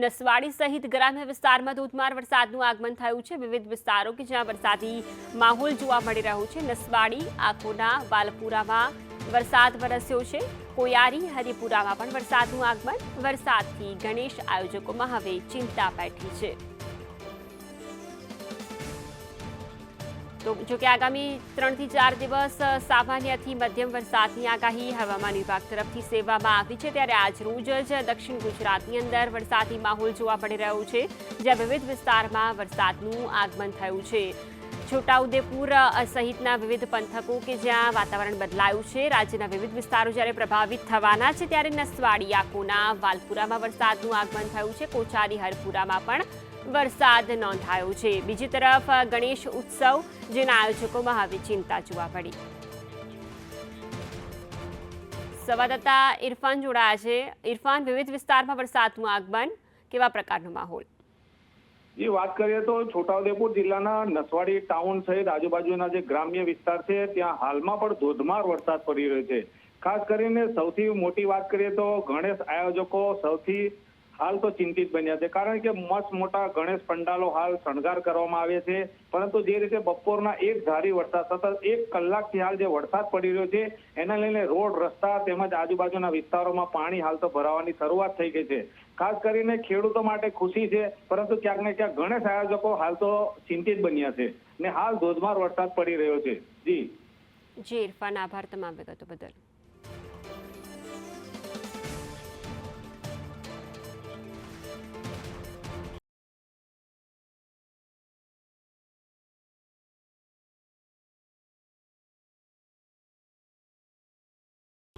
નસવાડી સહિત ગ્રામ્ય વિસ્તારમાં ધોધમાર વરસાદનું આગમન થયું છે. વિવિધ વિસ્તારો કે જ્યાં વરસાદી માહોલ જોવા મળી રહ્યો છે. નસવાડી, આકોના, વાલપુરામાં વરસાદ વરસ્યો છે. કોયારી, હરિપુરામાં પણ વરસાદનું આગમન. વરસાદથી ગણેશ આયોજકોમાં હવે ચિંતા બેઠી છે. તો જો કે આગામી ત્રણથી ચાર દિવસ સામાન્યથી મધ્યમ વરસાદની આગાહી હવામાન વિભાગ તરફથી સેવામાં આવી છે. ત્યારે આજ રોજ જ દક્ષિણ ગુજરાતની અંદર વરસાદી માહોલ જોવા મળી રહ્યો છે, જ્યાં વિવિધ વિસ્તારમાં વરસાદનું આગમન થયું છે. છોટાઉદેપુર સહિતના વિવિધ પંથકો કે જ્યાં વાતાવરણ બદલાયું છે. રાજ્યના વિવિધ વિસ્તારો જ્યારે પ્રભાવિત થવાના છે, ત્યારે નસવાડી આકોના વાલપુરામાં વરસાદનું આગમન થયું છે. કોચારી, હરપુરામાં પણ વરસાદ નોંધાયો છે. બીજી તરફ ગણેશ ઉત્સવ, જેના આયોજકોમાં હવે ચિંતા જોવા મળી. સંવાદદાતા ઇરફાન જોડાયા છે. ઇરફાન, વિવિધ વિસ્તારમાં વરસાદનું આગમન, કેવા પ્રકારનો માહોલ? જે, વાત કરીએ તો છોટાઉદેપુર જિલ્લાના નસવાડી ટાઉન સહિત આજુબાજુના જે ગ્રામ્ય વિસ્તાર છે, ત્યાં હાલમાં પણ ધોધમાર વરસાદ પડી રહ્યો છે. ખાસ કરીને સૌથી મોટી વાત કરીએ તો ગણેશ આયોજકો સૌથી હાલ તો ચિંતિત બન્યા છે. કારણ કે મસ્ત મોટા ગણેશ પંડાલો હાલ શણગાર કરવામાં આવે છે. પરંતુ જે રીતે બપોરના એક ધારી વરસાદ, સતત એક કલાકથી હાલ જે વરસાદ પડી રહ્યો છે, એના લઈને રોડ, રસ્તા તેમજ આજુબાજુના વિસ્તારોમાં પાણી હાલ તો ભરાવાની શરૂઆત થઈ ગઈ છે. ખાસ કરીને ખેડૂતો માટે ખુશી છે, પરંતુ ક્યાંક ને ક્યાંક ગણેશ આયોજકો હાલ તો ચિંતિત બન્યા છે ને હાલ ધોધમાર વરસાદ પડી રહ્યો છે. જી. જી, ઇરફાન, આભાર તમામ વિગતો બદલ.